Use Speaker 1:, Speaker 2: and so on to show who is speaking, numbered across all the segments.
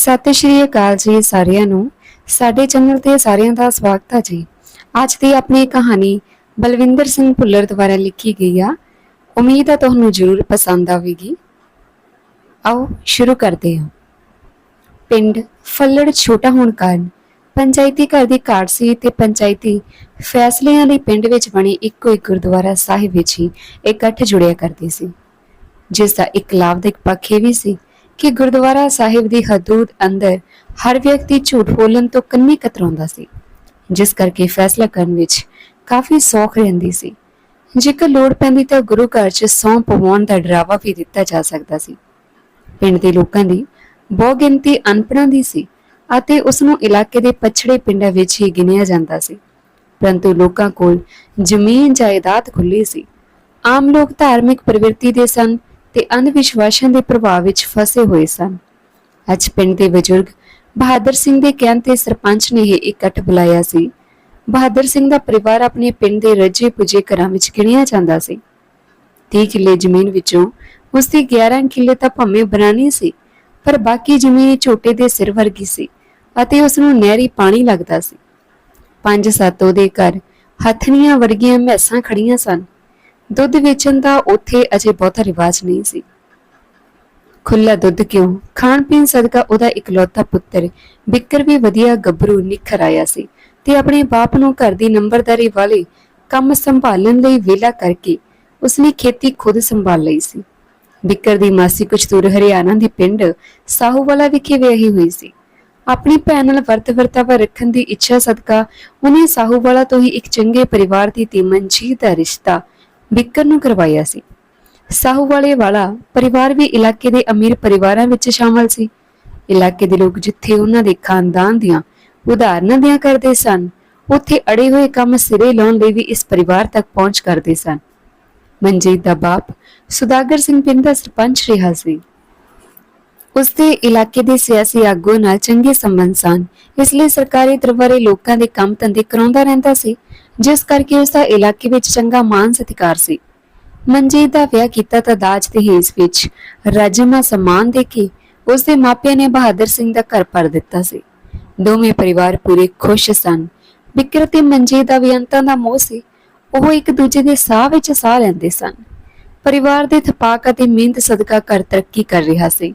Speaker 1: ਸਤਿ ਸ਼੍ਰੀ ਅਕਾਲ ਜੀ ਸਾਰਿਆਂ ਨੂੰ। ਸਾਡੇ ਚੈਨਲ ਤੇ ਸਾਰਿਆਂ ਦਾ ਸਵਾਗਤ ਹੈ ਜੀ। ਅੱਜ ਦੀ ਆਪਣੀ ਕਹਾਣੀ ਬਲਵਿੰਦਰ ਸਿੰਘ ਭੁੱਲਰ ਦੁਆਰਾ ਲਿਖੀ ਗਈ ਆ। ਉਮੀਦ ਹੈ ਤੁਹਾਨੂੰ ਜ਼ਰੂਰ ਪਸੰਦ ਆਵੇਗੀ। ਆਓ ਸ਼ੁਰੂ ਕਰਦੇ ਹਾਂ। ਪਿੰਡ ਫੱਲੜ ਛੋਟਾ ਹੋਣ ਕਾਰਨ ਪੰਚਾਇਤੀ ਘਰ ਦੀ ਘਾਟ ਸੀ ਤੇ ਪੰਚਾਇਤੀ ਫੈਸਲਿਆਂ ਲਈ ਪਿੰਡ ਵਿੱਚ ਬਣੀ ਇੱਕੋ ਇੱਕ ਗੁਰਦੁਆਰਾ ਸਾਹਿਬ ਵਿੱਚ ਹੀ ਇਕੱਠ ਜੁੜਿਆ ਕਰਦੇ ਸੀ। ਜਿਸ ਦਾ ਇੱਕ ਲਾਭਦਾਇਕ ਪੱਖ ਇਹ ਵੀ ਸੀ ਕਿ ਗੁਰਦੁਆਰਾ ਸਾਹਿਬ ਦੀ ਹਦੂਦ ਅੰਦਰ ਹਰ ਵਿਅਕਤੀ ਝੂਠ ਬੋਲਣ ਤੋਂ ਕੰਨੀ ਕਤਰਾਉਂਦਾ ਸੀ, ਜਿਸ ਕਰਕੇ ਫੈਸਲਾ ਕਰਨ ਵਿੱਚ ਕਾਫੀ ਸੌਖ ਰਹਿੰਦੀ ਸੀ। ਜੇਕਰ ਲੋੜ ਪੈਂਦੀ ਤਾਂ ਗੁਰੂ ਘਰ 'ਚ ਸੌਂ ਪਵਾਉਣ ਦਾ ਡਰਾਵਾ ਵੀ ਦਿੱਤਾ ਜਾ ਸਕਦਾ ਸੀ। ਪਿੰਡ ਦੇ ਲੋਕਾਂ ਦੀ ਬਹੁ ਗਿਣਤੀ ਅਨਪੜ੍ਹਾਂ ਦੀ ਸੀ ਅਤੇ ਉਸ ਨੂੰ ਇਲਾਕੇ ਦੇ ਪਛੜੇ ਪਿੰਡਾਂ ਵਿੱਚ ਹੀ ਗਿਣਿਆ ਜਾਂਦਾ ਸੀ। ਪਰੰਤੂ ਲੋਕਾਂ ਕੋਲ ਜ਼ਮੀਨ ਜਾਇਦਾਦ ਖੁੱਲੀ ਸੀ। ਆਮ ਲੋਕ ਧਾਰਮਿਕ ਪ੍ਰਵਿਰਤੀ ਦੇ ਸਨ ਤੇ ਅੰਧ ਵਿਸ਼ਵਾਸਾਂ ਦੇ ਪ੍ਰਭਾਵ ਵਿੱਚ ਫਸੇ ਹੋਏ ਸਨ। ਅੱਜ ਪਿੰਡ ਦੇ ਬਜ਼ੁਰਗ ਬਹਾਦਰ ਸਿੰਘ ਦੇ ਕਹਿਣ ਤੇ ਸਰਪੰਚ ਨੇ ਇਹ ਇਕੱਠ ਬੁਲਾਇਆ ਸੀ। ਬਹਾਦਰ ਸਿੰਘ ਦਾ ਪਰਿਵਾਰ ਆਪਣੇ ਪਿੰਡ ਦੇ ਰੱਜੇ ਪੁਜੇ ਘਰਾਂ ਵਿੱਚ ਗਿਣਿਆ ਜਾਂਦਾ ਸੀ। 30 ਕਿੱਲੇ ਜ਼ਮੀਨ ਵਿੱਚੋਂ ਉਸ ਦੀ 11 ਕਿੱਲੇ ਤਾਂ ਭਾਵੇਂ ਬਰਾਨੀ ਸੀ, ਪਰ ਬਾਕੀ ਜ਼ਮੀਨ ਛੋਟੇ ਦੇ ਸਿਰ ਵਰਗੀ ਸੀ ਅਤੇ ਉਸ ਨੂੰ ਨਹਿਰੀ ਪਾਣੀ ਲੱਗਦਾ ਸੀ। ਪੰਜ ਸੱਤ ਉਹਦੇ ਘਰ ਹਥਨੀਆਂ ਵਰਗੀਆਂ ਮੈਸਾਂ ਖੜੀਆਂ ਸਨ। ਦੁੱਧ ਵੇਚਣ ਦਾ ਉੱਥੇ ਅਜੇ ਬਹੁਤਾ ਰਿਵਾਜ ਨਹੀਂ ਸੀ। ਖੁੱਲਾ ਦੁੱਧ ਕਿਉਂ? ਖਾਣ ਪੀਣ ਸਦਕਾ ਉਹਦਾ ਇਕਲੌਤਾ ਪੁੱਤਰ ਬਿੱਕਰ ਵੀ ਵਧੀਆ ਗੱਭਰੂ ਨਿਖਰ ਆਇਆ ਸੀ ਤੇ ਆਪਣੇ ਬਾਪ ਨੂੰ ਘਰ ਦੀ ਨੰਬਰਦਾਰੀ ਵਾਲੇ ਕੰਮ ਸੰਭਾਲਣ ਲਈ ਵਿਹਲਾ ਕਰਕੇ ਉਸਨੇ ਖੇਤੀ ਖੁਦ ਸੰਭਾਲ ਲਈ ਸੀ। ਬਿੱਕਰ ਦੀ ਮਾਸੀ ਕੁਝ ਦੂਰ ਹਰਿਆਣਾ ਦੇ ਪਿੰਡ ਸਾਹੂਵਾਲਾ ਵਿਖੇ ਵਿਆਹੀ ਹੋਈ ਸੀ। ਆਪਣੀ ਭੈਣ ਨਾਲ ਵਰਤ ਵਰਤਾਵਾ ਰੱਖਣ ਦੀ ਇੱਛਾ ਸਦਕਾ ਉਹਨੇ ਸਾਹੂਵਾਲਾ ਤੋਂ ਹੀ ਇੱਕ ਚੰਗੇ ਪਰਿਵਾਰ ਦੀ ਤੇ ਮਨਜੀਤ ਦਾ ਰਿਸ਼ਤਾ ਬਿੱਕਰ ਨੂੰ ਕਰਵਾਇਆ ਸੀ। ਸਾਹੂਵਾਲੇ ਵਾਲਾ ਪਰਿਵਾਰ ਵੀ ਇਲਾਕੇ ਦੇ ਅਮੀਰ ਪਰਿਵਾਰਾਂ ਵਿੱਚ ਸ਼ਾਮਲ ਸੀ। ਇਲਾਕੇ ਦੇ ਲੋਕ ਜਿੱਥੇ ਉਹਨਾਂ ਦੇ ਖਾਨਦਾਨ ਦੀਆਂ ਉਦਾਹਰਨਾਂ ਦਿਆਂ ਕਰਦੇ ਸਨ, ਉੱਥੇ ਅੜੇ ਹੋਏ ਕੰਮ ਸਿਰੇ ਲਾਉਣ ਲਈ ਵੀ ਇਸ ਪਰਿਵਾਰ ਤੱਕ ਪਹੁੰਚ ਕਰਦੇ ਸਨ। ਮਨਜੀਤ ਦਾ ਬਾਪ ਸੁਦਾਗਰ ਸਿੰਘ ਪਿੰਡ ਦਾ ਸਰਪੰਚ ਰਿਹਾ ਸੀ। ਉਸਦੇ ਇਲਾਕੇ ਦੇ ਸਿਆਸੀ ਆਗੂ ਨਾਲ ਚੰਗੇ ਸੰਬੰਧ ਸਨ। ਇਸ ਲਈ ਸਰਕਾਰੀ ਦਰਬਾਰੇ ਲੋਕਾਂ ਦੇ ਕੰਮ ਧੰਦੇ ਕਰਾਉਂਦਾ ਰਹਿੰਦਾ ਸੀ, ਜਿਸ ਕਰਕੇ ਉਸ ਦਾ ਇਲਾਕੇ ਵਿੱਚ ਚੰਗਾ ਮਾਨ ਸਤਿਕਾਰ ਸੀ। ਮਨਜੀਤ ਦਾ ਵਿਆਹ ਕੀਤਾ ਤਾਂ ਦਾਜ ਤੇ ਹੀਸ ਵਿੱਚ ਰਾਜਮਾ ਸਮਾਨ ਦੇ ਕੇ ਉਸ ਦੇ ਮਾਪਿਆਂ ਨੇ ਬਹਾਦਰ ਸਿੰਘ ਦਾ ਘਰ ਭਰ ਦਿੱਤਾ ਸੀ। ਦੋਵੇਂ ਪਰਿਵਾਰ ਪੂਰੇ ਖੁਸ਼ ਸਨ। ਬਿਕਰ ਤੇ ਮਨਜੀਤ ਦਾ ਵੀ ਅੰਤਾਂ ਦਾ ਮੋਹ ਸੀ। ਉਹ ਇੱਕ ਦੂਜੇ ਦੇ ਸਾਹ ਵਿੱਚ ਸਾਹ ਲੈਂਦੇ ਸਨ। ਪਰਿਵਾਰ ਦੇ ਥਪਾਕ ਅਤੇ ਮਿਹਨਤ ਸਦਕਾ ਘਰ ਤਰੱਕੀ ਕਰ ਰਿਹਾ ਸੀ।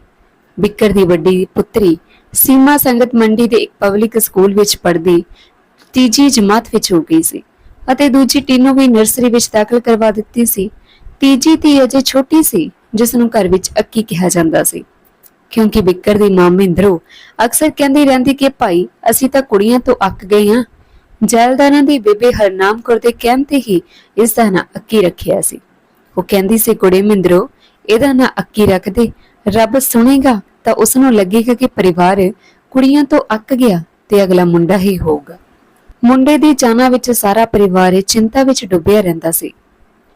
Speaker 1: ਬਿੱਕਰ ਦੀ ਵੱਡੀ ਪੁੱਤਰੀ ਸੀਮਾ ਸੰਗਤ ਮੰਡੀ ਦੇ ਇੱਕ ਪਬਲਿਕ ਸਕੂਲ ਵਿੱਚ ਪੜ੍ਹਦੀ ਤੀਜੀ ਜਮਾਤ ਵਿੱਚ ਹੋ ਗਈ ਸੀ ਅਤੇ ਦੂਜੀ ਟੀਨੋ ਵੀ ਨਰਸਰੀ ਵਿੱਚ ਦਾਖਲ ਕਰਵਾ ਦਿੱਤੀ ਸੀ। ਤੀਜੀ ਧੀ ਅਜੇ ਛੋਟੀ ਸੀ ਜਿਸ ਨੂੰ ਘਰ ਵਿੱਚ ਅੱਕੀ ਕਿਹਾ ਜਾਂਦਾ ਸੀ। ਕਿਉਂਕਿ ਬਿੱਕਰ ਦੀ ਮਾਂ ਮਹਿੰਦਰੋ ਅਕਸਰ ਕਹਿੰਦੀ ਰਹਿੰਦੀ ਕਿ, ਭਾਈ, ਅਸੀਂ ਤਾਂ ਕੁੜੀਆਂ ਤੋਂ ਅੱਕ ਗਏ ਹਾਂ। ਜੈਲਦਾਰਾਂ ਦੀ ਬੇਬੇ ਹਰਨਾਮ ਕੌਰ ਦੇ ਕਹਿਣ ਤੇ ਹੀ ਇਸ ਦਾ ਨਾਂ ਅੱਕੀ ਰੱਖਿਆ ਸੀ। ਉਹ ਕਹਿੰਦੀ ਸੀ, ਕੁੜੇ ਮਹਿੰਦਰੋ, ਇਹਦਾ ਨਾਂ ਅੱਕੀ ਰੱਖ ਦੇ। ਰੱਬ ਸੁਣੇਗਾ ਤਾਂ ਉਸ ਨੂੰ ਲੱਗੇਗਾ ਕਿ ਪਰਿਵਾਰ ਕੁੜੀਆਂ ਤੋਂ ਅੱਕ ਗਿਆ ਤੇ ਅਗਲਾ ਮੁੰਡਾ ਹੀ ਹੋਊਗਾ। ਮੁੰਡੇ ਦੀ ਚਾਹਨਾ ਵਿੱਚ ਸਾਰਾ ਪਰਿਵਾਰ ਚਿੰਤਾ ਵਿੱਚ ਡੁੱਬਿਆ ਰਹਿੰਦਾ ਸੀ।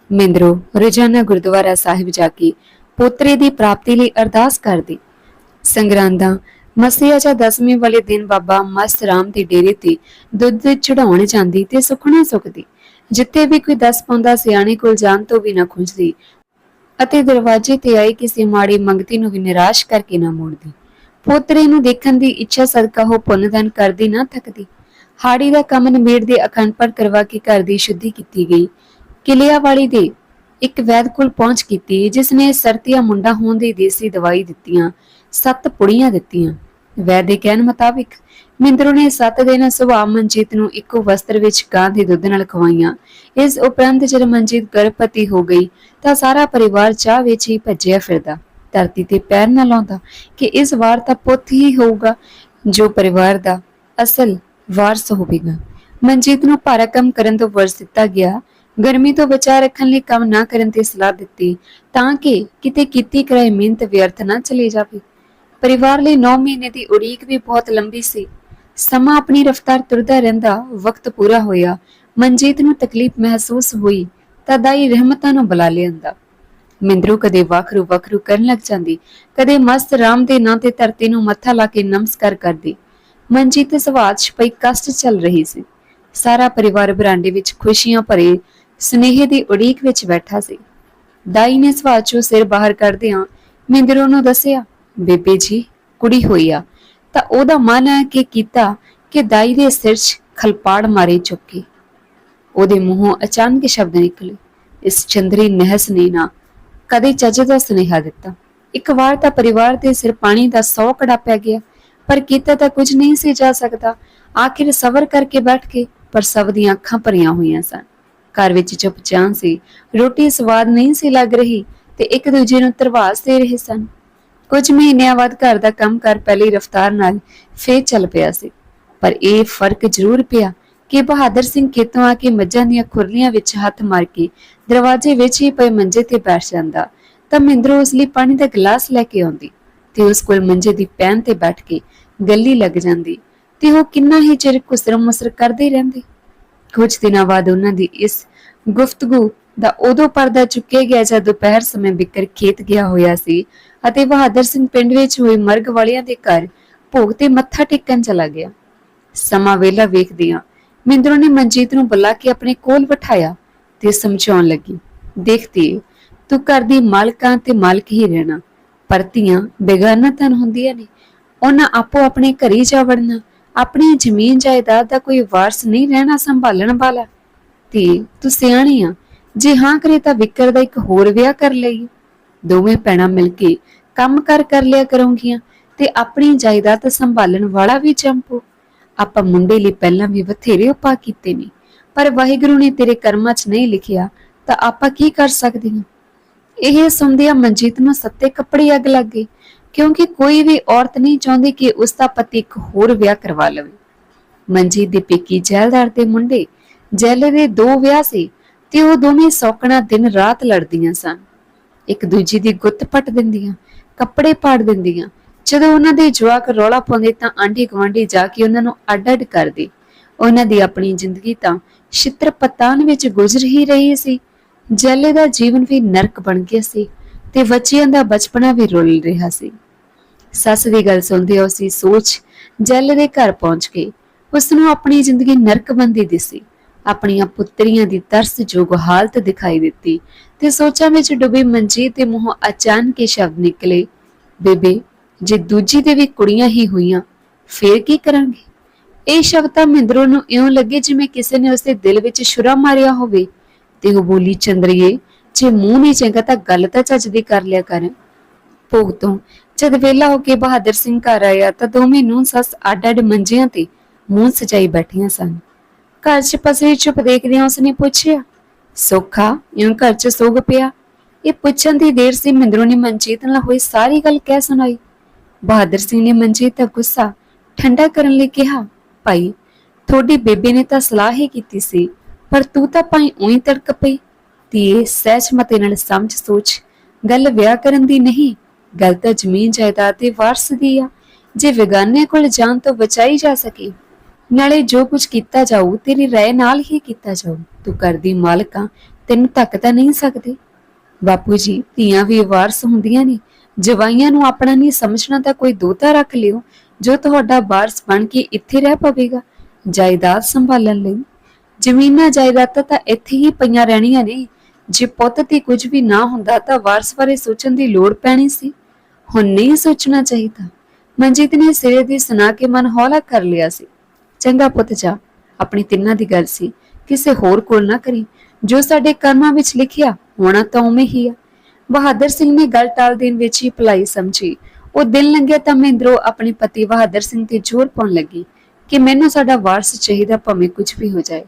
Speaker 1: ਮਿੰਦਰੋ ਰੋਜ਼ਾਨਾ ਗੁਰਦੁਆਰਾ ਸਾਹਿਬ ਜਾ ਕੇ ਪੋਤਰੇ ਦੀ ਪ੍ਰਾਪਤੀ ਲਈ ਅਰਦਾਸ ਕਰਦੀ। ਸੰਗਰਾਂਦਾ, ਮਸੀਹਾ ਜਾਂ ਦਸਵੇਂ ਵਾਲੇ ਦਿਨ ਬਾਬਾ ਮਸਤ ਰਾਮ ਦੀ ਡੇਰੇ ਤੇ ਦੁੱਧ ਚੜਾਉਣ ਜਾਂਦੀ ਤੇ ਸੁਖਣਾ ਸੁਖਦੀ ਜਿੱਥੇ ਵੀ ਕੋਈ ਦਸ ਪਾਉਂਦਾ ਸਿਆਣੇ ਕੋਲ ਜਾਣ ਤੋਂ ਵੀ ਨਾ ਖੁੰਝਦੀ ਅਤੇ ਦਰਵਾਜ਼ੇ ਤੇ ਆਈ ਕਿਸੇ ਮਾੜੀ ਮੰਗਤੀ ਨੂੰ ਵੀ ਨਿਰਾਸ਼ ਕਰਕੇ ਨਾ ਮੋੜਦੀ। ਪੋਤਰੇ ਨੂੰ ਦੇਖਣ ਦੀ ਇੱਛਾ ਸਦਕਾ ਉਹ ਪੁੰਨਦਾਨ ਕਰਦੀ ਨਾ ਥੱਕਦੀ। ਹਾੜੀ ਦਾ ਕੰਮ ਨਿਬੇੜ ਦੇ ਅਖੰਡ ਪਰ ਕਰਵਾ ਕੇ ਘਰ ਦੀ ਸ਼ੁੱਧੀ ਕੀਤੀ ਗਈ। ਕਿਲਿਆ ਵਾਲੀ ਦੇ ਇੱਕ ਵੈਦ ਕੋਲ ਪਹੁੰਚ ਕੀਤੀ, ਜਿਸ ਨੇ ਸਰਤੀਆ ਮੁੰਡਾ ਹੋਣ ਦੀ ਦੇਸੀ ਦਵਾਈ ਦਿੱਤੀਆਂ, ਸੱਤ ਪੁੜੀਆਂ ਦਿੱਤੀਆਂ। ਵੈਦ ਦੇ ਕਹਿਣ ਮੁਤਾਬਿਕ ਮਿੰਦਰੋ ਨੇ ਸੱਤ ਦਿਨ ਸੁਭਾਅ ਮਨਜੀਤ ਨੂੰ ਇੱਕੋ ਵਸਤਰ ਵਿੱਚ ਗਾਂ ਦੇ ਦੁੱਧ ਨਾਲ ਖਵਾਈਆਂ। ਇਸ ਉਪਰੰਤ ਜਦ ਮਨਜੀਤ ਗਰਭਵਤੀ ਹੋ ਗਈ, ਤਾਂ ਸਾਰਾ ਪਰਿਵਾਰ ਚਾਹ ਵਿੱਚ ਹੀ ਭੱਜਿਆ ਫਿਰਦਾ। ਧਰਤੀ ਤੇ ਪੈਰ ਨਾ ਲਾਉਂਦਾ ਕਿ ਇਸ ਵਾਰ ਤਾਂ ਪੁੱਤ ਹੀ ਹੋਊਗਾ, ਜੋ ਪਰਿਵਾਰ ਦਾ ਅਸਲ ਵਾਰਸ ਹੋਵੇਗਾ। ਮਨਜੀਤ ਨੂੰ ਭਾਰਾ ਕੰਮ ਕਰਨ ਤੋਂ ਵਰਜ ਦਿੱਤਾ ਗਿਆ। ਗਰਮੀ ਤੋਂ ਬਚਾ ਰੱਖਣ ਲਈ ਕੰਮ ਨਾ ਕਰਨ ਦੀ ਸਲਾਹ ਦਿੱਤੀ, ਤਾਂ ਕਿ ਕਿਤੇ ਕੀਤੀ ਕਰਾਈ ਮਿਹਨਤ ਵਿਅਰਥ ਨਾ ਚਲੀ ਜਾਵੇ। ਪਰਿਵਾਰ ਲਈ 9 ਮਹੀਨੇ ਦੀ ਉਡੀਕ ਵੀ ਬਹੁਤ ਲੰਬੀ ਸੀ। ਸਮਾਂ ਆਪਣੀ ਰਫ਼ਤਾਰ ਤੁਰਦਾ ਰਹਿੰਦਾ ਵਕਤ ਪੂਰਾ ਹੋਇਆ। ਮਨਜੀਤ ਨੂੰ ਤਕਲੀਫ ਮਹਿਸੂਸ ਹੋਈ ਤਾਂ ਦਾਈ ਰਹਿਮਤਾਂ ਨੂੰ ਬੁਲਾ ਲਿਆਂਦਾ। ਮਿੰਦਰੂ ਕਦੇ ਵਖਰੂ ਵਖਰੂ ਕਰਨ ਲੱਗ ਜਾਂਦੀ, ਕਦੇ ਮਸਤ ਰਾਮ ਦੇ ਨਾਂ ਤੇ ਧਰਤੀ ਨੂੰ ਮੱਥਾ ਲਾ ਕੇ ਨਮਸਕਾਰ ਕਰਦੀ। ਮਨਜੀਤ ਸੁਭਾਅ ਚ ਪਈ ਕਸ਼ਟ ਚੱਲ ਰਹੀ ਸੀ। ਸਾਰਾ ਪਰਿਵਾਰ ਬਰਾਂਡੇ ਵਿੱਚ ਖੁਸ਼ੀਆਂ ਭਰੇ ਸਨੇਹ ਦੀ ਉਡੀਕ ਵਿੱਚ ਬੈਠਾ ਸੀ। ਦਾਈ ਨੇ ਸਵਾਦ ਚੋਂ ਸਿਰ ਬਾਹਰ ਕੱਢਦਿਆਂ ਮਿੰਦਰੂ ਨੂੰ ਦੱਸਿਆ, ਬੇਬੇ ਜੀ, ਕੁੜੀ ਹੋਈ ਆ। ਤਾਂ ਉਹਦਾ ਮਨ ਹੈ ਕਿ ਕੀਤਾ ਕਿ ਦਾਈ ਦੇ ਸਿਰ 'ਚ ਖਲਪਾੜ ਮਾਰੇ ਚੁੱਕੀ। ਉਹਦੇ ਮੂੰਹੋਂ ਅਚਾਨਕ ਸ਼ਬਦ ਨਿਕਲੇ। ਇਸ ਚੰਦਰੀ ਨਹਿਸ ਨੇ ਨਾ ਕਦੇ ਚੱਜ ਦਾ ਸੁਨੇਹਾ ਦਿੱਤਾ। ਇੱਕ ਵਾਰ ਤਾਂ ਪਰਿਵਾਰ ਦੇ ਸਿਰ ਪਾਣੀ ਦਾ ਸੌ ਕੜਾ ਪੈ ਗਿਆ, ਪਰ ਕੀਤਾ ਤਾਂ ਕੁਝ ਨਹੀਂ ਸੀ ਜਾ ਸਕਦਾ। ਆਖਿਰ ਸਬਰ ਕਰਕੇ ਬੈਠ ਕੇ ਪਰ ਸਭ ਦੀਆਂ ਅੱਖਾਂ ਭਰੀਆਂ ਹੋਈਆਂ ਸਨ। ਘਰ ਵਿੱਚ ਚੁੱਪਚਾਪ ਸੀ। ਰੋਟੀ ਸਵਾਦ ਨਹੀਂ ਸੀ ਲੱਗ ਰਹੀ ਤੇ ਇੱਕ ਦੂਜੇ ਨੂੰ ਤਰਵਾਸ ਦੇ ਰਹੇ ਸਨ। ਕੁਝ ਮਹੀਨਿਆਂ ਬਾਅਦ ਘਰ ਦਾ ਕੰਮ ਕਰ ਪਹਿਲੀ ਰਫ਼ਤਾਰ ਨਾਲ ਫੇਰ ਚੱਲ ਪਿਆ ਸੀ। ਪਰ ਇਹ ਫ਼ਰਕ ਜ਼ਰੂਰ ਪਿਆ ਕਿ ਬਹਾਦਰ ਸਿੰਘ ਖੇਤੋਂ ਆ ਕੇ ਮੱਝਾਂ ਦੀਆਂ ਖੁਰਲੀਆਂ ਵਿੱਚ ਹੱਥ ਮਾਰ ਕੇ ਦਰਵਾਜ਼ੇ ਵਿੱਚ ਹੀ ਪਏ ਮੰਜੇ ਤੇ ਬੈਠ ਜਾਂਦਾ, ਤਾਂ ਮਿੰਦਰੋ ਉਸ ਲਈ ਪਾਣੀ ਦਾ ਗਲਾਸ ਲੈ ਕੇ ਆਉਂਦੀ ਤੇ ਉਸ ਕੋਲ ਮੰਜੇ ਦੀ ਪੈਨ ਤੇ ਬੈਠ ਕੇ ਗੱਲੀ ਲੱਗ ਜਾਂਦੀ ਤੇ ਉਹ ਕਿੰਨਾ ਹੀ ਚਿਰ ਕੁਸਰ ਮੁਸਰ ਕਰਦੇ ਰਹਿੰਦੇ। ਕੁਝ ਦਿਨਾਂ ਬਾਅਦ ਉਹਨਾਂ ਦੀ ਇਸ ਗੁਫ਼ਤਗੂ ਦਾ ਉਦੋਂ ਪਰਦਾ ਚੁੱਕਿਆ ਗਿਆ ਜਦ ਦੁਪਹਿਰ ਸਮੇਂ ਬਿਕਰ ਖੇਤ ਗਿਆ ਹੋਇਆ ਸੀ ਅਤੇ ਬਹਾਦਰ ਸਿੰਘ ਪਿੰਡ ਵਿੱਚ ਹੋਏ ਮਰਗ ਵਾਲਿਆਂ ਦੇ ਘਰ ਭੋਗ ਤੇ ਮੱਥਾ ਟੇਕਣ ਚਲਾ ਗਿਆ। ਸਮਾਂ ਵੇਲਾ ਵੇਖਦਿਆਂ ਮਿੰਦਰੋ ਨੇ ਮਨਜੀਤ ਨੂੰ ਬੁਲਾ ਕੇ ਆਪਣੇ ਕੋਲ ਬਿਠਾਇਆ ਤੇ ਸਮਝਾਉਣ ਲੱਗੀ ਦੇਖਤੀ ਤੂੰ ਘਰ ਦੀ ਮਾਲਕਾਂ ਤੇ ਮਾਲਕ ਹੀ ਰਹਿਣਾ। ਪਰ ਧੀਆਂ ਬੇਗਾਨਾ ਤਨ ਹੁੰਦੀਆਂ ਨੇ। ਉਹਨਾਂ ਆਪੋ ਆਪਣੇ ਘਰੀ ਜਾ ਵੜਨਾ। ਆਪਣੀ ਜ਼ਮੀਨ ਜਾਇਦਾਦ ਦਾ ਕੋਈ ਵਾਰਸ ਨਹੀਂ ਰਹਿਣਾ ਸੰਭਾਲਣ ਵਾਲਾ। ਤੇ ਤੂੰ ਸਿਆਣੀ ਆ। ਜੇ ਹਾਂ ਕਰੇ ਤਾਂ ਵਿਕਰ ਦਾ ਇੱਕ ਹੋਰ ਵਿਆਹ ਕਰ ਲਈ ਦੋਵੇਂ ਭੈਣਾਂ ਮਿਲ ਕੇ ਕੰਮ ਕਰ ਕਰ ਲਿਆ ਕਰੋਂਗੀਆਂ ਤੇ ਆਪਣੀ ਜਾਇਦਾਦ ਸੰਭਾਲਣ ਵਾਲਾ ਵੀ ਚੰਪੂ। ਆਪਾਂ ਮੁੰਡੇ ਲਈ ਪਹਿਲਾਂ ਵੀ ਬਥੇਰੇ ਉਪਾਅ ਕੀਤੇ ਨੇ, ਪਰ ਵਾਹਿਗੁਰੂ ਨੇ ਤੇਰੇ ਕਰਮਾਂ 'ਚ ਨਹੀਂ ਲਿਖਿਆ ਤਾਂ ਆਪਾਂ ਕੀ ਕਰ ਸਕਦੇ ਹਾਂ? ਇਹ ਸੁਣਦਿਆਂ ਮਨਜੀਤ ਨੂੰ ਸੱਤੇ ਕੱਪੜੇ ਅੱਗ ਲੱਗ ਗਏ, ਕਿਉਂਕਿ ਕੋਈ ਵੀ ਔਰਤ ਨਹੀਂ ਚਾਹੁੰਦੀ ਕਿ ਉਸ ਦਾ ਪਤੀ ਇੱਕ ਹੋਰ ਵਿਆਹ ਕਰਵਾ ਲਵੇ। ਮਨਜੀਤ ਦੇ ਪੇਕੀ ਜੈਲਦਾਰ ਦੇ ਮੁੰਡੇ, ਜੈਲੇ ਦੇ ਦੋ ਵਿਆਹ ਸੀ ਤੇ ਉਹ ਦੋਵੇਂ ਸੌਕਣਾ ਦਿਨ ਰਾਤ ਲੜਦੀਆਂ ਸਨ। ਇੱਕ ਦੂਜੀ ਦੀ ਗੁੱਤ ਪੱਟ ਦਿੰਦੀਆਂ, ਕੱਪੜੇ ਪਾੜ ਦਿੰਦੀਆਂ। ਜਦੋਂ ਉਹਨਾਂ ਦੇ ਜਵਾਕ ਰੌਲਾ ਪਾਉਂਦੇ ਤਾਂ ਆਂਢੀ ਗੁਆਂਢੀ ਜਾ ਕੇ ਉਹਨਾਂ ਨੂੰ ਅੱਡ-ਅੱਡ ਕਰਦੀ। ਉਹਨਾਂ ਦੀ ਆਪਣੀ ਜ਼ਿੰਦਗੀ ਤਾਂ ਛਿੱਤਰ ਪਤਾਨ ਵਿੱਚ ਗੁਜ਼ਰ ਹੀ ਰਹੀ ਸੀ। ਜੈਲੇ ਦਾ ਜੀਵਨ ਵੀ ਨਰਕ ਬਣ ਗਿਆ ਸੀ ਤੇ ਬੱਚਿਆਂ ਦਾ ਬਚਪਨਾ ਵੀ ਰੁੱਲ ਰਿਹਾ ਸੀ। ਸੱਸ ਦੀ ਗੱਲ ਸੁਣਦੇ ਉਸੀ ਸੋਚ ਜੈਲੇ ਦੇ ਘਰ ਪਹੁੰਚ ਗਈ। ਉਸ ਨੂੰ ਆਪਣੀ ਜ਼ਿੰਦਗੀ ਨਰਕ ਬੰਦੀ ਦਿਸੀ। ਆਪਣੀਆਂ ਪੁੱਤਰੀਆਂ ਦੀ ਤਰਸਯੋਗ ਹਾਲਤ ਦਿਖਾਈ ਦਿੱਤੀ ਤੇ ਸੋਚਾਂ ਵਿੱਚ ਡੁੱਬੀ ਮਨਜੀਤ ਦੇ ਮੂੰਹੋਂ ਅਚਾਨਕ ਹੀ ਸ਼ਬਦ ਨਿਕਲੇ, ਬੇਬੇ, ਜੇ ਦੂਜੀ ਦੇ ਵੀ ਕੁੜੀਆਂ ਹੀ ਹੋਈਆਂ, ਫੇਰ ਕੀ ਕਰਾਂਗੇ? ਇਹ ਸ਼ਬਦ ਤਾਂ ਮਹਿੰਦਰੋ ਨੂੰ ਇਉਂ ਲੱਗੇ ਜਿਵੇਂ ਕਿਸੇ ਨੇ ਉਸਦੇ ਦਿਲ ਵਿੱਚ ਛੁਰਾ ਮਾਰਿਆ ਹੋਵੇ ਤੇ ਉਹ ਬੋਲੀ, ਚੰਦਰੀਏ, ਜੇ ਮੂੰਹ ਨਹੀਂ ਚੰਗਾ ਤਾਂ ਗੱਲ ਤਾਂ ਚੱਜ ਦੀ ਕਰ ਲਿਆ ਕਰ। ਭੋਗ ਤੋਂ, ਜਦ ਵੇਲਾ ਹੋ ਕੇ ਬਹਾਦਰ ਸਿੰਘ ਘਰ ਆਇਆ ਤਾਂ ਦੋਵੇਂ ਨੂੰ ਸੱਸ ਅੱਡ-ਅੱਡ ਮੰਜਿਆਂ ਤੇ ਮੂੰਹ ਸਜਾਈ ਬੈਠੀਆਂ ਸਨ। ਘਰ 'ਚ ਪਸਰੀ ਚੁੱਪ ਦੇਖਦਿਆਂ ਉਸਨੇ ਪੁੱਛਿਆ, ਸੋਖਾ, ਇਉਂ ਘਰ 'ਚ ਸੋਗ ਪਿਆ? ਇਹ ਪੁੱਛਣ ਦੀ ਦੇਰ ਸੀ ਮਿੰਦਰੋ ਨੇ ਮਨਜੀਤ ਨਾਲ ਹੋਈ ਸਾਰੀ ਗੱਲ ਕਹਿ ਸੁਣਾਈ। ਬਹਾਦਰ ਸਿੰਘ ਨੇ ਮਨਜੀਤ ਦਾ ਗੁੱਸਾ ਠੰਡਾ ਕਰਨ ਲਈ ਕਿਹਾ, ਭਾਈ, ਤੁਹਾਡੀ ਬੇਬੇ ਨੇ ਤਾਂ ਸਲਾਹ ਹੀ ਕੀਤੀ ਸੀ, ਪਰ ਤੂੰ ਤਾਂ ਭਾਈ ਉਹੀ ਤੜਕ ਪਈ। ਧੀਏ, ਸਹਿਜ ਮਤੇ ਨਾਲ ਸਮਝ ਸੋਚ। ਗੱਲ ਵਿਆਹ ਕਰਨ ਦੀ ਨਹੀਂ, ਗੱਲ ਤਾਂ ਜ਼ਮੀਨ ਜਾਇਦਾਦ ਦੇ ਵਾਰਸ ਦੀ ਆ। ਜੇ ਵਿਗਾਨੇ ਕੋਲ ਜਾਣ ਤੋਂ ਬਚਾਈ ਜਾ ਸਕੇ ਨਾਲੇ ਜੋ ਕੁਝ ਕੀਤਾ ਜਾਊ, ਤੇਰੀ ਰਾਏ ਨਾਲ ਹੀ ਕੀਤਾ ਜਾਊ। ਤੂੰ ਕਰਦੀ ਮਾਲਕਾਂ ਤੈਨੂੰ ਧੱਕ ਤਾਂ ਨਹੀਂ ਸਕਦੇ। ਬਾਪੂ ਜੀ, ਧੀਆਂ ਵੀ ਵਾਰਸ ਹੁੰਦੀਆਂ ਨੇ। ਜਵਾਈਆਂ ਨੂੰ ਆਪਣਾ ਨਹੀਂ ਸਮਝਣਾ ਤਾਂ ਕੋਈ ਦੋਤਾ ਰੱਖ ਲਿਓ। ਜੋ ਤੁਹਾਡਾ ਵਾਰਸ ਬਣ ਕੇ ਇੱਥੇ ਰਹਿ ਪਵੇਗਾ, ਜਾਇਦਾਦ ਸੰਭਾਲਣ ਲਈ। ਜ਼ਮੀਨਾਂ ਜਾਇਦਾਦਾਂ ਤਾਂ ਇੱਥੇ ਹੀ ਪਈਆਂ ਰਹਿਣੀਆਂ ਨੇ। ਜੇ ਪੁੱਤ ਤੇ ਕੁਝ ਵੀ ਨਾ ਹੁੰਦਾ ਤਾਂ ਵਾਰਸ ਬਾਰੇ ਸੋਚਣ ਦੀ ਲੋੜ ਪੈਣੀ ਸੀ। ਹੁਣ ਨਹੀਂ ਸੋਚਣਾ ਚਾਹੀਦਾ। ਮਨਜੀਤ ਨੇ ਸਿਰੇ ਦੀ ਸੁਣਾ ਕੇ ਮਨ ਹੌਲਾ ਕਰ ਲਿਆ ਸੀ। ਚੰਗਾ ਪੁੱਤ ਜਾ। ਆਪਣੀ ਤਿੰਨਾਂ ਦੀ ਗੱਲ ਸੀ। ਕਿਸੇ ਹੋਰ ਕੋਲ ਨਾ ਕਰੀ। ਜੋ ਸਾਡੇ ਕਰਮਾਂ ਵਿੱਚ ਲਿਖਿਆ, ਹੋਣਾ ਤਾਂ ਉਵੇਂ ਹੀ ਆ। ਬਹਾਦਰ ਸਿੰਘ ਨੇ ਗੱਲ ਟਾਲ ਦੇਣ ਵਿੱਚ ਹੀ ਭਲਾਈ ਸਮਝੀ। ਉਹ ਦਿਲ ਲੰਘਿਆ ਤਾਂ ਮਹਿੰਦਰੋ ਆਪਣੇ ਪਤੀ ਬਹਾਦਰ ਸਿੰਘ ਤੇ ਜ਼ੋਰ ਪਾਉਣ ਲੱਗੀ ਕਿ ਮੈਨੂੰ ਸਾਡਾ ਵਾਰਸ ਚਾਹੀਦਾ ਭਾਵੇਂ ਕੁਝ ਵੀ ਹੋ ਜਾਏ।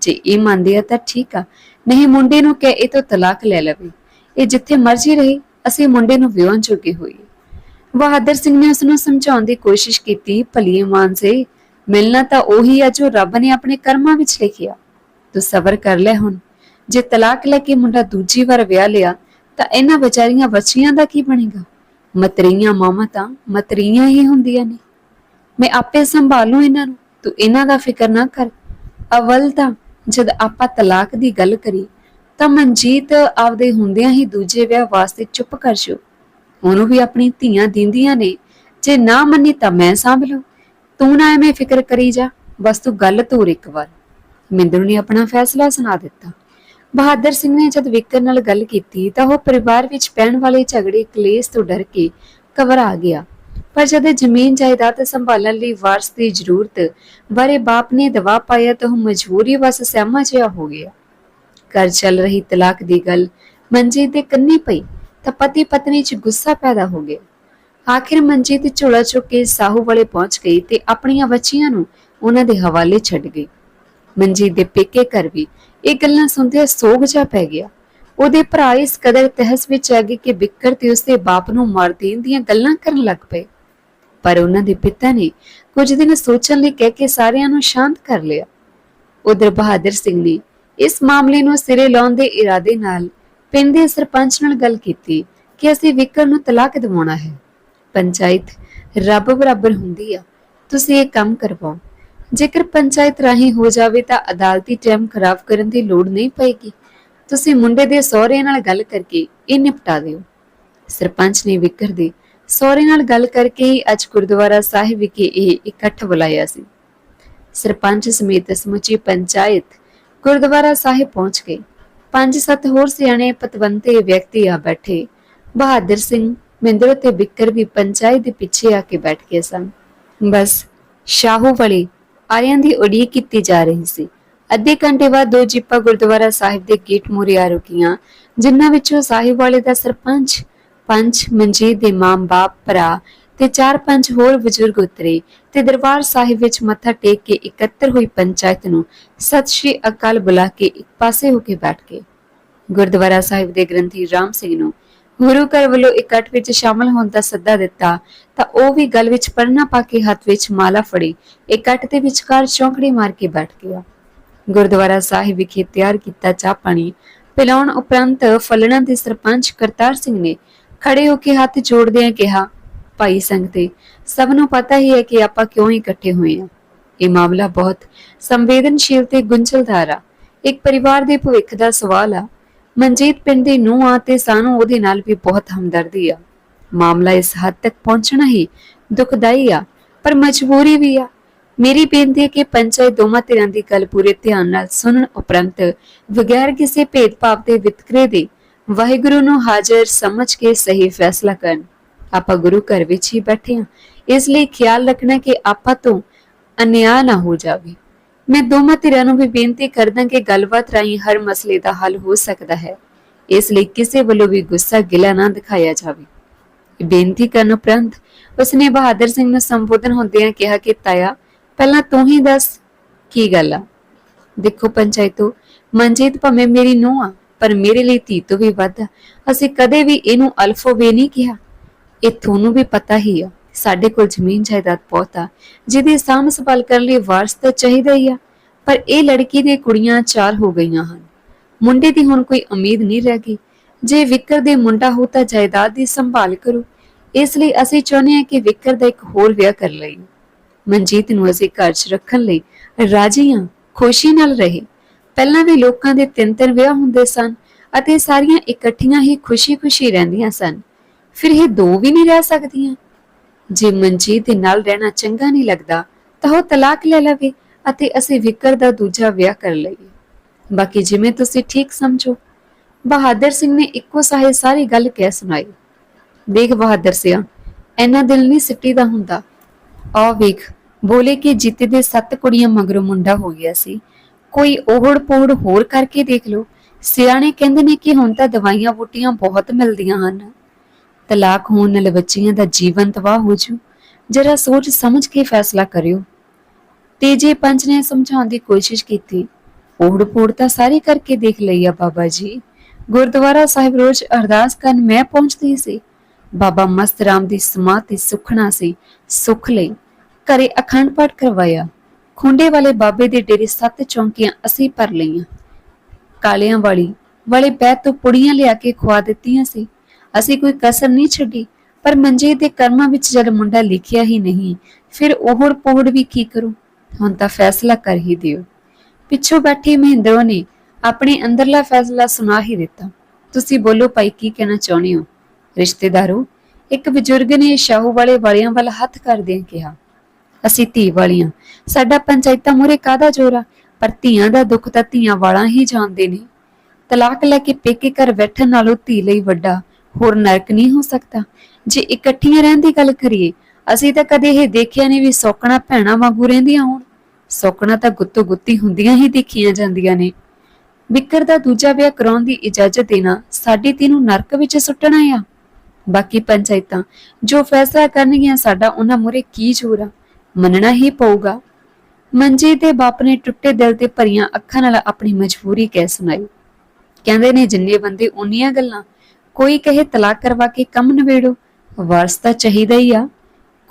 Speaker 1: ਜੇ ਇਹ ਮੰਨਦੇ ਆ ਤਾਂ ਠੀਕ ਆ। ਨਹੀਂ ਮੁੰਡੇ ਨੂੰ ਕਹਿ ਇਹ ਤੋਂ ਤਲਾਕ ਲੈ ਲਵੇ। ਇਹ ਜਿੱਥੇ ਮਰਜ਼ੀ ਰਹੇ, ਅਸੀਂ ਮੁੰਡੇ ਨੂੰ ਵਿਆਹਣ ਚੁੱਕੇ ਹੋਈਏ। ਬਹਾਦਰ ਸਿੰਘ ਨੇ ਉਸ ਨੂੰ ਸਮਝਾਉਣ ਦੀ ਕੋਸ਼ਿਸ਼ ਕੀਤੀ, ਭਲੀਏ ਮਾਨ ਸੇ ਮਿਲਣਾ ਤਾਂ ਉਹੀ ਆ ਜੋ ਰੱਬ ਨੇ ਆਪਣੇ ਕਰਮਾਂ ਵਿੱਚ ਲਿਖਿਆ ਤੂੰ ਸਬਰ ਕਰ ਲੈ ਹੁਣ। ਜੇ ਤਲਾਕ ਲੈ ਕੇ ਮੁੰਡਾ ਦੂਜੀ ਵਾਰ ਵਿਆਹ ਲਿਆ, ਤਾਂ ਇਹਨਾਂ ਵਿਚਾਰੀਆਂ ਬੱਚੀਆਂ ਦਾ ਕੀ ਬਣੇਗਾ? ਮਤਰੀਆਂ ਮਾਮਾ ਤਾਂ ਮਤਰੀਆਂ ਹੀ ਹੁੰਦੀਆਂ ਨੇ। ਮੈਂ ਆਪੇ ਸੰਭਾਲੂ ਇਹਨਾਂ ਨੂੰ। ਤੂੰ ਇਹਨਾਂ ਦਾ ਫਿਕਰ ਨਾ ਕਰ। ਅਵਲ ਤਾਂ ਜਦ ਆਪਾਂ ਤਲਾਕ ਦੀ ਗੱਲ ਕਰੀ ਤਾਂ ਮਨਜੀਤ ਆਪਦੇ ਹੁੰਦਿਆਂ ਹੀ ਦੂਜੇ ਵਿਆਹ ਵਾਸਤੇ ਚੁੱਪ ਕਰ ਜੋ ਉਹਨੂੰ ਵੀ ਆਪਣੀ ਧੀਆਂ ਦਿੰਦੀਆਂ ਨੇ। ਜੇ ਨਾ ਮੰਨੀ ਤਾਂ ਮੈਂ ਸਾਂਭ ਲਊ। ਤੂੰ ਨਾ ਐਵੇਂ ਫਿਕਰ ਕਰੀ ਜਾ। ਬਸ ਤੂੰ ਗੱਲ ਤੋਰ ਇੱਕ ਵਾਰ। ਮਿੰਦਰ ਨੇ ਆਪਣਾ ਫੈਸਲਾ ਸੁਣਾ ਦਿੱਤਾ। ਬਹਾਦਰ ਸਿੰਘ ਨੇ ਜਦ ਵਿਕਰ ਨਾਲ ਗੱਲ ਕੀਤੀ ਤਾਂ ਉਹ ਪਰਿਵਾਰ ਵਿੱਚ ਪੈਣ ਵਾਲੇ ਝਗੜੇ, ਕਲੇਸ਼ ਤੋਂ ਡਰ ਕੇ ਘਬਰਾ ਗਿਆ। ਪਰ ਜਦ ਜ਼ਮੀਨ ਜਾਇਦਾਦ ਸੰਭਾਲਣ ਲਈ ਵਾਰਸ ਦੀ ਜ਼ਰੂਰਤ ਬਾਰੇ ਬਾਪ ਨੇ ਦਬਾਅ ਪਾਇਆ ਤਾਂ ਉਹ ਮਜਬੂਰੀ ਵਸ ਸਹਿਮਾ ਜਿਹਾ ਹੋ ਗਿਆ। ਘਰ ਚੱਲ ਰਹੀ ਤਲਾਕ ਦੀ ਗੱਲ ਮਨਜੀਤ ਦੇ ਕੰਨੀ ਪਈ ਤਾਂ ਪਤੀ ਪਤਨੀ 'ਚ ਗੁੱਸਾ ਪੈਦਾ ਹੋ ਗਿਆ। ਆਖਿਰ ਮਨਜੀਤ ਝੋਲਾ ਚੁੱਕ ਕੇ ਸਾਹੂ ਵਾਲੇ ਪਹੁੰਚ ਗਈ ਤੇ ਆਪਣੀਆਂ ਬੱਚੀਆਂ ਨੂੰ ਉਹਨਾਂ ਦੇ ਹਵਾਲੇ ਛੱਡ ਗਈ। ਮਨਜੀਤ ਦੇ ਪੇਕੇ ਘਰ ਵੀ ਇਹ ਗੱਲਾਂ ਸੁਣਦੇ ਸੋਗ ਜਾ ਪੈ ਗਿਆ। ਉਹਦੇ ਭਰਾ ਇਸ ਕਦਰ ਤਹਿਸ ਵਿੱਚ ਆ ਗਏ ਕਿ ਬਿੱਕਰ ਤੇ ਉਸਦੇ ਬਾਪ ਨੂੰ ਮਾਰ ਦੇਣ ਦੀਆਂ ਗੱਲਾਂ ਕਰਨ ਲੱਗ ਪਏ। ਪਰ ਉਹਨਾਂ ਦੇ ਪਿਤਾ ਨੇ ਕੁਝ ਦਿਨ ਸੋਚਣ ਲਈ ਕਹਿ ਕੇ ਸਾਰਿਆਂ ਨੂੰ ਸ਼ਾਂਤ ਕਰ ਲਿਆ। ਉਧਰ ਬਹਾਦਰ ਸਿੰਘ ਨੇ ਇਸ ਮਾਮਲੇ ਨੂੰ ਸਿਰੇ ਲਾਉਣ ਦੇ ਇਰਾਦੇ ਨਾਲ ਪਿੰਡ ਦੇ ਸਰਪੰਚ ਨਾਲ ਗੱਲ ਕੀਤੀ ਕਿ ਅਸੀਂ ਵਿਕਰ ਨੂੰ ਤਲਾਕ ਦਿਵਾਉਣਾ ਹੈ। ਪੰਚਾਇਤ ਰੱਬ ਬਰਾਬਰ ਹੁੰਦੀ ਆ, ਤੁਸੀਂ ਇਹ ਕੰਮ ਕਰਵਾਓ। ਜੇਕਰ ਪੰਚਾਇਤ ਰਾਹੀਂ ਹੋ ਜਾਵੇ ਤਾਂ ਅਦਾਲਤੀ ਟਾਈਮ ਖਰਾਬ ਕਰਨ ਦੀ ਲੋੜ ਨਹੀਂ ਪਏਗੀ। ਤੁਸੀਂ ਮੁੰਡੇ ਦੇ ਸਹੁਰੇ ਨਾਲ ਗੱਲ ਕਰਕੇ ਇਹ ਨਿਪਟਾ ਦਿਓ। ਸਰਪੰਚ ਨੇ ਵਿਕਰ ਦੇ ਸਹੁਰੇ ਨਾਲ ਗੱਲ ਕਰਕੇ ਹੀ ਅੱਜ ਗੁਰਦੁਆਰਾ ਸਾਹਿਬ ਵਿਖੇ ਇਹ ਇਕੱਠ ਬੁਲਾਇਆ ਸੀ। ਸਰਪੰਚ ਸਮੇਤ ਸਮੁੱਚੀ ਪੰਚਾਇਤ ਗੁਰਦੁਆਰਾ ਸਾਹਿਬ ਪਹੁੰਚ ਗਈ। ਪੰਜ ਸੱਤ ਹੋਰ ਸਿਆਣੇ ਪਤਵੰਤੇ ਵਿਅਕਤੀ ਆ ਬੈਠੇ। ਬਹਾਦਰ ਸਿੰਘ ਮਿੰਦਰ ਤੇ ਬਿੱਕਰ ਵੀ ਪੰਚਾਇਤ ਦੇ ਪਿੱਛੇ ਆ ਕੇ ਬੈਠ ਗਏ ਸਨ। ਬਸ ਸ਼ਾਹੂ ਵਾਲੀ ਆਇਆਂ ਦੀ ਉਡੀਕ ਕੀਤੀ ਜਾ ਰਹੀ ਸੀ। ਅੱਧੇ ਘੰਟੇ ਬਾਅਦ ਦੋ ਜੀਪਾਂ ਗੁਰਦੁਆਰਾ ਸਾਹਿਬ ਦੇ ਗੇਟ ਮੂਹਰੇ ਆ ਰੁਕੀਆਂ, ਜਿਨ੍ਹਾਂ ਵਿੱਚੋਂ ਸਾਹਿਬ ਵਾਲੇ ਦਾ ਸਰਪੰਚ, ਪੰਚ, ਮਨਜੀਤ ਦੇ ਮਾਂ-ਬਾਪ ਭਰਾ ਤੇ ਚਾਰ ਪੰਜ ਹੋਰ ਬਜ਼ੁਰਗ ਉਤਰੇ ਤੇ ਦਰਬਾਰ ਸਾਹਿਬ ਵਿੱਚ ਮੱਥਾ ਟੇਕ ਕੇ ਇਕੱਤਰ ਹੋਈ ਪੰਚਾਇਤ ਨੂੰ ਸਤਿ ਸ਼੍ਰੀ ਅਕਾਲ ਬੁਲਾ ਕੇ ਇੱਕ ਪਾਸੇ ਹੋ ਕੇ ਬੈਠ ਗਏ। ਗੁਰਦੁਆਰਾ ਸਾਹਿਬ ਦੇ ਗ੍ਰੰਥੀ ਰਾਮ ਸਿੰਘ ਨੂੰ ਗੁਰੂ ਘਰ ਵੱਲੋਂ ਇਕੱਠ ਵਿੱਚ ਸ਼ਾਮਲ ਹੋਣ ਦਾ ਸੱਦਾ ਦਿੱਤਾ, ਤਾਂ ਉਹ ਵੀ ਗਲ ਵਿੱਚ ਪਰਨਾ ਪਾ ਕੇ ਹੱਥ ਵਿੱਚ ਮਾਲਾ ਫੜੀ। ਇਕੱਠ ਦੇ ਵਿਚਕਾਰ ਚੌਂਕੜੀ ਮਾਰ ਕੇ ਬੈਠ ਗਿਆ। ਗੁਰਦੁਆਰਾ ਸਾਹਿਬ ਵਿਖੇ ਤਿਆਰ ਕੀਤਾ ਚਾਹ ਪਾਣੀ। ਪਿਲਾਉਣ ਉਪਰੰਤ ਫਲਣਾ ਦੇ ਸਰਪੰਚ ਕਰਤਾਰ ਸਿੰਘ ਨੇ ਖੜੇ ਹੋ ਕੇ ਹੱਥ ਜੋੜਦਿਆਂ ਕਿਹਾ, ਭਾਈ ਸੰਗਤੇ, ਸਭ ਨੂੰ ਪਤਾ ਹੀ ਹੈ ਕਿ ਆਪਾਂ ਕਿਉਂ ਇਕੱਠੇ ਹੋਏ ਹਾਂ। ਇਹ ਮਾਮਲਾ ਬਹੁਤ ਸੰਵੇਦਨਸ਼ੀਲ ਤੇ ਗੁੰਝਲਦਾਰ ਆ। ਇੱਕ ਪਰਿਵਾਰ ਦੇ ਭਵਿੱਖ ਦਾ ਸਵਾਲ ਆ। ਮਨਜੀਤ ਪਿੰਡ ਦੇ ਨੂੰ ਆ ਤੇ ਸਾਨੂੰ ਉਹਦੇ ਨਾਲ ਵੀ ਬਹੁਤ ਹਮਦਰਦੀ ਆ। ਮਾਮਲਾ ਇਸ ਹੱਦ ਤੱਕ ਪਹੁੰਚਣਾ ਹੀ ਦੁਖਦਾਈ ਆ, ਪਰ ਮਜਬੂਰੀ ਵੀ ਆ। ਮੇਰੀ ਬੇਨਤੀ ਹੈ ਕਿ ਪੰਚਾਇਤ ਦੋਵਾਂ ਧਿਰਾਂ ਦੀ ਗੱਲ ਪੂਰੇ ਧਿਆਨ ਨਾਲ ਸੁਣਨ ਉਪਰੰਤ ਬਗੈਰ ਕਿਸੇ ਭੇਦਭਾਵ ਦੇ ਵਿਤਕਰੇ ਦੇ ਵਾਹਿਗੁਰੂ ਨੂੰ ਹਾਜ਼ਰ ਸਮਝ ਕੇ ਸਹੀ ਫੈਸਲਾ ਕਰਨ। ਆਪਾਂ ਗੁਰੂ ਘਰ ਵਿੱਚ ਹੀ ਬੈਠੇ ਹਾਂ। ਇਸ ਲਈ ਖਿਆਲ ਰੱਖਣਾ ਕਿ ਆਪਾਂ ਤੋਂ ਅਨਿਆ ਨਾ ਹੋ ਜਾਵੇ। ਮੈਂ ਦੋਵਾਂ ਧਿਰਾਂ ਨੂੰ ਵੀ ਬੇਨਤੀ ਕਰਦਾ ਕਿ ਗੱਲਬਾਤ ਰਾਹੀਂ ਹਰ ਮਸਲੇ ਦਾ ਹੱਲ ਹੋ ਸਕਦਾ ਹੈ। ਇਸ ਲਈ ਕਿਸੇ ਵੱਲੋਂ ਵੀ ਗੁੱਸਾ ਗਿਲਾ ਨਾ ਦਿਖਾਇਆ ਜਾਵੇ। ਬੇਨਤੀ ਕਰਨ ਉਪਰੰਤ ਉਸਨੇ ਬਹਾਦਰ ਸਿੰਘ ਨੂੰ ਸੰਬੋਧਨ ਹੁੰਦਿਆਂ ਕਿਹਾ ਕਿ, ਤਾਇਆ, ਪਹਿਲਾਂ ਤੂੰ ਹੀ ਦੱਸ ਕੀ ਗੱਲ ਆ? ਦੇਖੋ ਪੰਚਾਇਤੋ, ਮਨਜੀਤ ਭਾਵੇਂ ਮੇਰੀ ਨੂੰਹ ਆ, ਪਰ ਮੇਰੇ ਲਈ ਧੀ ਤੋਂ ਵੀ ਵੱਧ ਆ। ਅਸੀਂ ਕਦੇ ਵੀ ਇਹਨੂੰ ਅਲਫੋ ਵੇ ਨਹੀਂ ਕਿਹਾ। ਇਹ ਤੁਹਾਨੂੰ ਵੀ ਪਤਾ ਹੀ ਆ। ਸਾਡੇ ਕੋਲ ਜ਼ਮੀਨ ਜਾਇਦਾਦ ਬਹੁਤ ਆ, ਜਿਹਦੀ ਸਾਂਭ ਸੰਭਾਲ ਕਰਨ ਲਈ ਵਾਰਸ ਤਾਂ ਚਾਹੀਦਾ ਹੀ ਆ, ਪਰ ਇਹ ਲੜਕੀ ਦੇ ਕੁੜੀਆਂ ਚਾਰ ਹੋ ਗਈਆਂ ਹਨ। ਮੁੰਡੇ ਦੀ ਹੁਣ ਕੋਈ ਉਮੀਦ ਨਹੀਂ ਰਹਿ ਗਈ। ਜੇ ਵਿਕਰ ਦੇ ਮੁੰਡਾ ਹੋ ਤਾਂ ਜਾਇਦਾਦ ਦੀ ਸੰਭਾਲ ਕਰੋ। ਇਸ ਲਈ ਅਸੀਂ ਚਾਹੁੰਦੇ ਹਾਂ ਕਿ ਵਿਕਰ ਦਾ ਇੱਕ ਹੋਰ ਵਿਆਹ ਕਰ ਲਈ ਮਨਜੀਤ ਨੂੰ ਅਸੀਂ ਘਰ 'ਚ ਰੱਖਣ ਲਈ ਰਾਜੀ ਹਾਂ, ਖੁਸ਼ੀ ਨਾਲ ਰਹੇ। ਪਹਿਲਾਂ ਵੀ ਲੋਕਾਂ ਦੇ ਤਿੰਨ ਤਿੰਨ ਵਿਆਹ ਹੁੰਦੇ ਸਨ ਅਤੇ ਸਾਰੀਆਂ ਇਕੱਠੀਆਂ ਹੀ ਖੁਸ਼ੀ-ਖੁਸ਼ੀ ਰਹਿੰਦੀਆਂ ਸਨ। ਫਿਰ ਇਹ ਦੋ ਵੀ ਨਹੀਂ ਰਹਿ ਸਕਦੀਆਂ। ਜੇ ਮਨਜੀਤ ਦੇ ਨਾਲ ਰਹਿਣਾ ਚੰਗਾ ਨਹੀਂ ਲੱਗਦਾ, ਤਾਂ ਉਹ ਤਲਾਕ ਲੈ ਲਵੇ ਅਤੇ ਅਸੀਂ ਵਿਕਰ ਦਾ ਦੂਜਾ ਵਿਆਹ ਕਰ ਲਈਏ। ਬਾਕੀ ਜਿਵੇਂ ਤੁਸੀਂ ਠੀਕ ਸਮਝੋ। ਬਹਾਦਰ ਸਿੰਘ ਨੇ ਇੱਕੋ ਸਾਹੇ ਸਾਰੀ ਗੱਲ ਕਹਿ ਸੁਣਾਈ। ਦੇਖ ਬਹਾਦਰ ਸਿਆ ਐਨਾ ਦਿਲ ਨਹੀਂ ਸਿੱਟੀ ਦਾ ਹੁੰਦਾ। ਆ ਵੇਖ, ਬੋਲੇ ਕਿ ਜਿੱਤੇ ਦੇ ਸੱਤ ਕੁੜੀਆਂ ਮਗਰੋਂ ਮੁੰਡਾ ਹੋ ਗਿਆ ਸੀ। ਕੋਈ ਓਹੜ ਪੋਹੜ ਹੋਰ ਕਰਕੇ ਦੇਖ ਲਓ। ਸਿਆਣੇ ਕਹਿੰਦੇ ਨੇ ਕਿ ਹੁਣ ਤਾਂ ਦਵਾਈਆਂ ਬੂਟੀਆਂ ਬਹੁਤ ਮਿਲਦੀਆਂ ਹਨ। ਤਲਾਕ ਹੋਣ ਨਾਲ ਬੱਚੀਆਂ ਦਾ ਜੀਵਨ ਤਬਾਹ ਹੋ ਜੂ। ਜਰਾ ਸੋਚ ਸਮਝ ਕੇ ਫੈਸਲਾ ਕਰਿਓ। ਤੇਜੇ ਪੰਚ ਨੇ ਸਮਝਾਉਣ ਦੀ ਕੋਸ਼ਿਸ਼ ਕੀਤੀ। ਓਹੜ ਪੋਹੜ ਤਾਂ ਸਾਰੀ ਕਰਕੇ ਦੇਖ ਲਈ ਆ ਬਾਬਾ ਜੀ। ਗੁਰਦੁਆਰਾ ਸਾਹਿਬ ਰੋਜ਼ ਅਰਦਾਸ ਕਰਨ ਮੈਂ ਪਹੁੰਚਦੀ ਸੀ। ਬਾਬਾ ਮਸਤ ਰਾਮ ਦੀ ਸਮਾਧੀ ਸੁਖਣਾ ਸੀ, ਸੁਖ ਲਈ। ਘਰੇ ਅਖੰਡ ਪਾਠ ਕਰਵਾਇਆ। ਖੁੰਡੇ ਵਾਲੇ ਬਾਬੇ ਦੇ ਡੇਰੇ ਸੱਤ ਚੌਂਕੀਆਂ ਅਸੀਂ ਭਰ ਲਈਆਂ। ਕਾਲਿਆਂ ਵਾਲੀ ਵਾਲੇ ਬੈਤ ਤੋਂ ਪੁੜੀਆਂ ਲਿਆ ਕੇ ਖਵਾ ਦਿੱਤੀਆਂ ਸੀ। ਅਸੀਂ ਕੋਈ ਕਸਰ ਨਹੀਂ ਛੱਡੀ। ਪਰ ਮੰਜੇ ਦੇ ਕਰਮਾਂ ਵਿੱਚ ਜਦ ਮੁੰਡਾ ਲਿਖਿਆ ਹੀ ਨਹੀਂ, ਫਿਰ ਉਹੜ ਪੋਹੜ ਵੀ ਕੀ ਕਰੂ? ਹੁਣ ਤਾਂ ਫੈਸਲਾ ਕਰ ਹੀ ਦਿਓ। ਪਿੱਛੋਂ ਬੈਠੇ ਮਹਿੰਦਰੋ ਨੇ ਆਪਣੇ ਅੰਦਰਲਾ ਫੈਸਲਾ ਸੁਣਾ ਹੀ ਦਿੱਤਾ। ਤੁਸੀਂ ਬੋਲੋ ਭਾਈ, ਕੀ ਕਹਿਣਾ ਚਾਹੁੰਦੇ ਹੋ? ਰਿਸ਼ਤੇਦਾਰੋ, ਇੱਕ ਬਜ਼ੁਰਗ ਨੇ ਸ਼ਾਹੂ ਵਾਲੇ ਵਾਲਿਆਂ ਵੱਲ ਹੱਥ ਕਰਦਿਆਂ ਕਿਹਾ, ਅਸੀਂ ਧੀ ਵਾਲੀਆਂ। ਸਾਡਾ ਪੰਚਾਇਤਾਂ ਮੂਰੇ ਕਾਦਾ ਜੋਰਾ ਪਰ ਧੀਆਂ ਦਾ ਦੁੱਖ ਤਾਂ ਧੀਆਂ ਵਾਲਾਂ ਹੀ ਜਾਣਦੇ ਨੇ। ਤਲਾਕ ਲੈ ਕੇ ਪੇਕੇ ਘਰ ਬੈਠਣ ਨਾਲੋਂ ਧੀ ਲਈ ਵੱਡਾ ਹੋਰ ਨਰਕ ਨਹੀਂ ਹੋ ਸਕਦਾ। ਜੇ ਇਕੱਠੀਆਂ ਰਹਿਣ ਦੀ ਗੱਲ ਕਰੀਏ, ਅਸੀਂ ਤਾਂ ਕਦੇ ਇਹ ਦੇਖਿਆ ਨਹੀਂ ਵੀ ਸੌਕਣਾ ਭੈਣਾ ਵਾਂਗੂ ਰਹਿੰਦੀਆਂ ਹੋਣ। ਸੌਕਣਾ ਤਾਂ ਗੁੱਤੋ ਗੁੱਤੀ ਹੁੰਦੀਆਂ ਹੀ ਦੇਖੀਆਂ ਜਾਂਦੀਆਂ ਨੇ। ਵਿਕਰ ਦਾ ਦੂਜਾ ਵਿਆਹ ਕਰਾਉਣ ਦੀ ਇਜਾਜ਼ਤ ਦੇਣਾ ਸਾਡੀ ਧੀ ਨੂੰ ਨਰਕ ਵਿੱਚ ਸੁੱਟਣਾ ਆ। ਬਾਕੀ ਪੰਚਾਇਤਾਂ, ਜੋ ਫੈਸਲਾ ਕਰਨਗੀਆਂ ਸਾਡਾ ਉਹਨਾਂ ਮੁਰੇ ਕੀ ਜ਼ੋਰ ਆ? ਮੰਨਣਾ ਹੀ ਪਊਗਾ। ਮੰਜੀ ਦੇ ਬਾਪ ਨੇ ਟੁੱਟੇ ਦਿਲ ਤੇ ਭਰੀਆਂ ਅੱਖਾਂ ਨਾਲ ਆਪਣੀ ਮਜਬੂਰੀ ਕਹਿ ਸੁਣਾਈ। ਕਹਿੰਦੇ ਨੇ ਜਿੰਨੇ ਬੰਦੇ ਉਨੀਆਂ ਗੱਲਾਂ ਕੋਈ ਕਹੇ ਤਲਾਕ ਕਰਵਾ ਕੇ ਕੰਮ ਨਵੇੜੋ ਵਾਰਸ ਤਾਂ ਚਾਹੀਦਾ ਹੀ ਆ।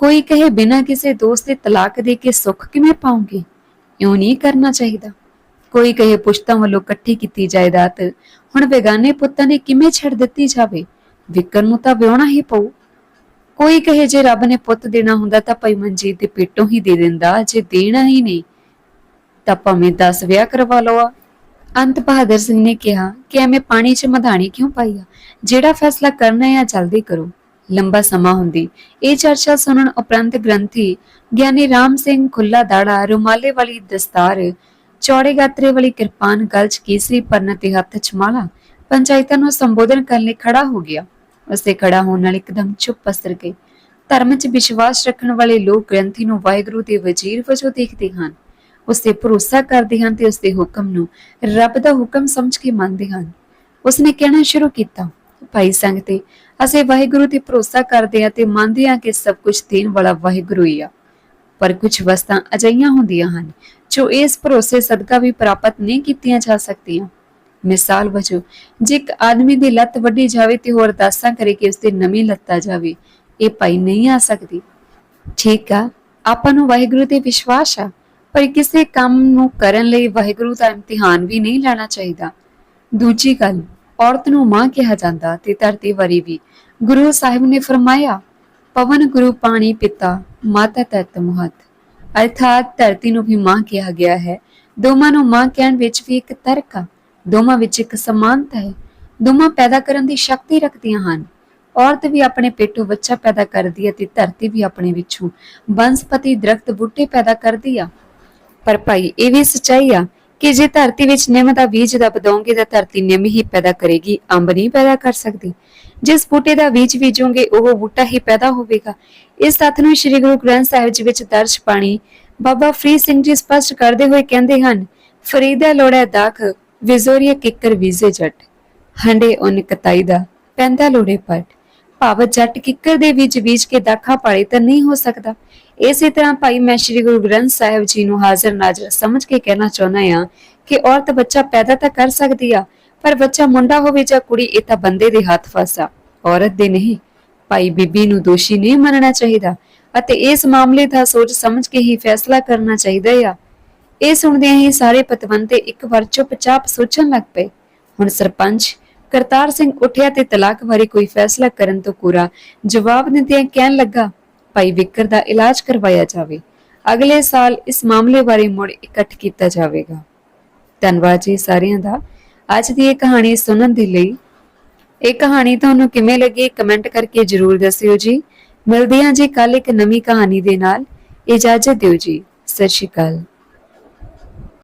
Speaker 1: ਕੋਈ ਕਹੇ ਬਿਨਾਂ ਕਿਸੇ ਦੋਸਤ ਦੇ ਤਲਾਕ ਦੇ ਕੇ ਸੁੱਖ ਕਿਵੇਂ ਪਾਉਂਗੇ ਇਉਂ ਨਹੀਂ ਕਰਨਾ ਚਾਹੀਦਾ। ਕੋਈ ਕਹੇ ਪੁਸ਼ਤਾਂ ਵੱਲੋਂ ਇਕੱਠੀ ਕੀਤੀ ਜਾਇਦਾਦ, ਹੁਣ ਬੇਗਾਨੇ ਪੁੱਤਾਂ ਨੇ ਕਿਵੇਂ ਛੱਡ ਦਿੱਤੀ ਜਾਵੇ? ਵਿਕਰ ਨੂੰ ਤਾਂ ਵਿਆਹਣਾ ਹੀ ਪਊ। ਕੋਈ ਕਹੇ ਜੇ ਰੱਬ ਨੇ ਪੁੱਤ ਦੇਣਾ ਹੁੰਦਾ ਤਾਂ ਭਾਈ ਮਨਜੀਤ ਦੇ ਪੇਟੋਂ ਹੀ ਦੇ ਦਿੰਦਾ, ਜੇ ਦੇਣਾ ਹੀ ਨਹੀਂ ਤਾਂ ਭਾਵੇਂ 10 ਵਿਆਹ ਕਰਵਾ ਲਓ ਆ। ਅੰਤ ਬਹਾਦਰ ਸਿੰਘ ਨੇ ਕਿਹਾ ਕਿ ਐਵੇਂ ਪਾਣੀ 'ਚ ਮਧਾਣੀ ਕਿਉਂ ਪਾਈ ਜਿਹੜਾ ਫੈਸਲਾ ਕਰਨਾ ਹੈ ਜਲਦੀ ਕਰੋ। ਲੰਬਾ ਸਮਾਂ ਹੁੰਦੀ। ਇਹ ਚਰਚਾ ਸੁਣਨ ਉਪਰੰਤ ਗ੍ਰੰਥੀ ਗਿਆਨੀ ਰਾਮ ਸਿੰਘ ਖੁੱਲਾ ਦਾੜਾ ਰੁਮਾਲੇ ਵਾਲੀ ਦਸਤਾਰ, ਚੌੜੇ ਗਾਤਰੇ ਵਾਲੀ ਕਿਰਪਾਨ ਗਲ 'ਚ ਕੇਸਰੀ ਪਰਨ ਤੇ ਹੱਥ 'ਚ ਮਾਲਾ, ਪੰਚਾਇਤਾਂ ਨੂੰ ਸੰਬੋਧਨ ਕਰਨ ਲਈ ਖੜਾ ਹੋ ਗਿਆ। ਉਸਦੇ ਖੜਾ ਹੋਣ ਨਾਲ ਇੱਕਦਮ ਚੁੱਪ ਪਸਰ ਗਏ। ਧਰਮ 'ਚ ਵਿਸ਼ਵਾਸ ਰੱਖਣ ਵਾਲੇ ਲੋਕ ਗ੍ਰੰਥੀ ਨੂੰ ਵਾਹਿਗੁਰੂ ਦੇ ਵਜ਼ੀਰ ਵਜੋਂ ਦੇਖਦੇ ਹਨ। ਉਸ ਤੇ ਭਰੋਸਾ ਕਰਦੇ ਹਨ ਤੇ ਉਸ ਦੇ ਹੁਕਮ ਨੂੰ ਰੱਬ ਦਾ ਹੁਕਮ ਸਮਝ ਕੇ ਮੰਨਦੇ ਹਨ। ਉਸਨੇ ਕਹਿਣਾ ਸ਼ੁਰੂ ਕੀਤਾ, ਭਾਈ ਸੰਗਤੇ ਅਸੀਂ ਵਾਹਿਗੁਰੂ ਤੇ ਭਰੋਸਾ ਕਰਦੇ ਹਾਂ ਤੇ ਮੰਨਦੇ ਹਾਂ ਕਿ ਸਭ ਕੁਝ ਦੇਣ ਵਾਲਾ ਵਾਹਿਗੁਰੂ ਹੀ ਆ। ਪਰ ਕੁਝ ਵਸਤਾਂ ਅਜਈਆਂ ਹੁੰਦੀਆਂ ਹਨ, ਜੋ ਇਸ ਭਰੋਸੇ ਸਦਕਾ ਵੀ ਪ੍ਰਾਪਤ ਨਹੀਂ ਕੀਤੀਆਂ ਜਾ ਸਕਦੀਆਂ। ਮਿਸਾਲ ਵਜੋਂ, ਜੇ ਇੱਕ ਆਦਮੀ ਦੀ ਲੱਤ ਵੱਢੀ ਜਾਵੇ ਤੇ ਹੋਰ ਅਰਦਾਸਾਂ ਕਰੇ ਕਿ ਉਸ ਤੇ ਨਵੀਂ ਲੱਤ ਆ ਜਾਵੇ, ਇਹ ਭਾਈ ਨਹੀਂ ਆ ਸਕਦੀ। ਠੀਕ ਆ, ਆਪਾਂ ਨੂੰ ਵਾਹਿਗੁਰੂ ਤੇ ਵਿਸ਼ਵਾਸ ਆ। ਪਰ ਕਿਸੇ ਕੰਮ ਨੂੰ ਕਰਨ ਲਈ ਵਾਹਿਗੁਰੂ ਦਾ ਇਮਤਿਹਾਨ ਵੀ ਨਹੀਂ ਲੈਣਾ ਚਾਹੀਦਾ। ਦੂਜੀ ਗੱਲ, ਔਰਤ ਨੂੰ ਮਾਂ ਕਿਹਾ ਜਾਂਦਾ ਤੇ ਧਰਤੀ ਵਾਰੀ ਵੀ। ਗੁਰੂ ਸਾਹਿਬ ਨੇ ਫਰਮਾਇਆ, ਪਵਨ ਗੁਰੂ ਪਾਣੀ ਪਿਤਾ, ਮਾਤਾ ਤਤ ਮਹਤ। ਅਰਥਾਤ ਧਰਤੀ ਨੂੰ ਵੀ ਮਾਂ ਕਿਹਾ ਗਿਆ ਹੈ। ਦੋਵਾਂ ਨੂੰ ਮਾਂ ਕਹਿਣ ਵਿੱਚ ਵੀ ਇੱਕ ਤਰਕ ਆ, ਦੋਵਾਂ ਵਿੱਚ ਇੱਕ ਸਮਾਨਤਾ ਹੈ। ਦੋਵਾਂ ਪੈਦਾ ਕਰਨ ਦੀ ਸ਼ਕਤੀ ਰੱਖਦੀਆਂ ਹਨ। ਔਰਤ ਵੀ ਆਪਣੇ ਪੇਟੋਂ ਬੱਚਾ ਪੈਦਾ ਕਰਦੀ ਹੈ ਤੇ ਧਰਤੀ ਵੀ ਆਪਣੇ ਵਿੱਚੋਂ। ਬਨਸਪਤੀ ਦਰਖਤ ਬੂਟੇ ਪੈਦਾ ਕਰਦੀ ਆ ਪਰ ਭਾਈ, ਇਹ ਵੀ ਸਚਾਈ ਆ ਕਿ ਜੇ ਧਰਤੀ ਵਿੱਚ ਨਿੰਮ ਦਾ ਬੀਜ ਦਾ ਬਦੋਂਗੇ ਤਾਂ ਧਰਤੀ ਨਿੰਮ ਹੀ ਪੈਦਾ ਕਰੇਗੀ, ਅੰਬ ਨਹੀਂ ਪੈਦਾ ਕਰ ਸਕਦੀ। ਜਿਸ ਬੂਟੇ ਦਾ ਬੀਜ ਬੀਜੋਗੇ, ਉਹ ਬੂਟਾ ਹੀ ਪੈਦਾ ਹੋਵੇਗਾ। ਇਸ ਤੱਥ ਨੂੰ ਸ੍ਰੀ ਗੁਰੂ ਗ੍ਰੰਥ ਸਾਹਿਬ ਜੀ ਵਿੱਚ ਦਰਜ ਪਾਣੀ ਬਾਬਾ ਫਰੀਦ ਸਿੰਘ ਜੀ ਸਪਸ਼ਟ ਕਰਦੇ ਹੋਏ ਕਹਿੰਦੇ ਹਨ, ਫਰੀਦਾ ਲੋੜਾ ਦਾਖ, ਵਿਜ਼ੋਰੀਆ ਕਿੱਕਰ ਵੀਜ਼ੇ ਜੱਟ। ਹੰਡੇ ਉਹਨ ਕਤਾਈ ਦਾ, ਪੈਂਦਾ ਲੋੜੇ ਪਟ। ਭਾਵ ਜੱਟ ਕਿੱਕਰ ਦੇ ਵਿੱਚ ਬੀਜ ਕੇ ਦਾਖਾ ਪਾੜੇ ਤਾਂ ਨਹੀਂ ਹੋ ਸਕਦਾ। ਇਸੇ ਤਰ੍ਹਾਂ ਭਾਈ ਮੈਂ ਸ੍ਰੀ ਗੁਰੂ ਗ੍ਰੰਥ ਸਾਹਿਬ ਜੀ ਨੂੰ ਹਾਜ਼ਰ ਨਾਜ਼ਰ ਸਮਝ ਕੇ ਕਹਿਣਾ ਚਾਹੁੰਦਾ ਹਾਂ ਕਿ ਔਰਤ ਬੱਚਾ ਪੈਦਾ ਤਾਂ ਕਰ ਸਕਦੀ ਆ, ਪਰ ਬੱਚਾ ਮੁੰਡਾ ਹੋਵੇ ਜਾਂ ਕੁੜੀ, ਇਹ ਤਾਂ ਬੰਦੇ ਦੇ ਹੱਥ ਫਸਾ ਔਰਤ ਦੇ ਨਹੀਂ, ਭਾਈ ਬੀਬੀ ਨੂੰ ਦੋਸ਼ੀ ਨਹੀਂ ਮੰਨਣਾ ਚਾਹੀਦਾ ਅਤੇ ਇਸ ਮਾਮਲੇ ਦਾ ਸੋਚ ਸਮਝ ਕੇ ਹੀ ਫੈਸਲਾ ਕਰਨਾ ਚਾਹੀਦਾ ਆ। ਇਹ ਸੁਣਦਿਆਂ ਹੀ ਸਾਰੇ ਪਤਵੰਤੇ ਇੱਕ ਵਾਰ ਚੁੱਪਚਾਪ ਸੋਚਣ ਲੱਗ ਪਏ। ਹੁਣ ਸਰਪੰਚ ਕਰਤਾਰ ਸਿੰਘ ਉੱਠਿਆ ਤੇ ਤਲਾਕ ਬਾਰੇ ਕੋਈ ਫੈਸਲਾ ਕਰਨ ਤੋਂ ਪੂਰਾ ਜਵਾਬ ਦਿੰਦਿਆਂ ਕਹਿਣ ਲੱਗਾ ਭਾਈ ਵਿਕਰ ਦਾ ਇਲਾਜ ਕਰਵਾਇਆ ਜਾਵੇ। ਅਗਲੇ ਸਾਲ ਇਸ ਮਾਮਲੇ ਬਾਰੇ ਮੁੜ ਇਕੱਠ ਕੀਤਾ ਜਾਵੇਗਾ। ਧੰਨਵਾਦ ਜੀ ਸਾਰਿਆਂ ਦਾ। ਅੱਜ ਦੀ ਇਹ ਕਹਾਣੀ ਸੁਣਨ ਦੇ ਲਈ ਇਹ ਕਹਾਣੀ ਤੁਹਾਨੂੰ ਕਿਵੇਂ ਲੱਗੀ ਕਮੈਂਟ ਕਰਕੇ ਜਰੂਰ ਦੱਸਿਓ ਜੀ। ਮਿਲਦੇ ਹਾਂ ਜੀ ਕੱਲ ਇੱਕ ਨਵੀਂ ਕਹਾਣੀ ਦੇ ਨਾਲ। ਇਜਾਜ਼ਤ ਦਿਓ ਜੀ। ਸਤਿ ਸ਼੍ਰੀ ਅਕਾਲ।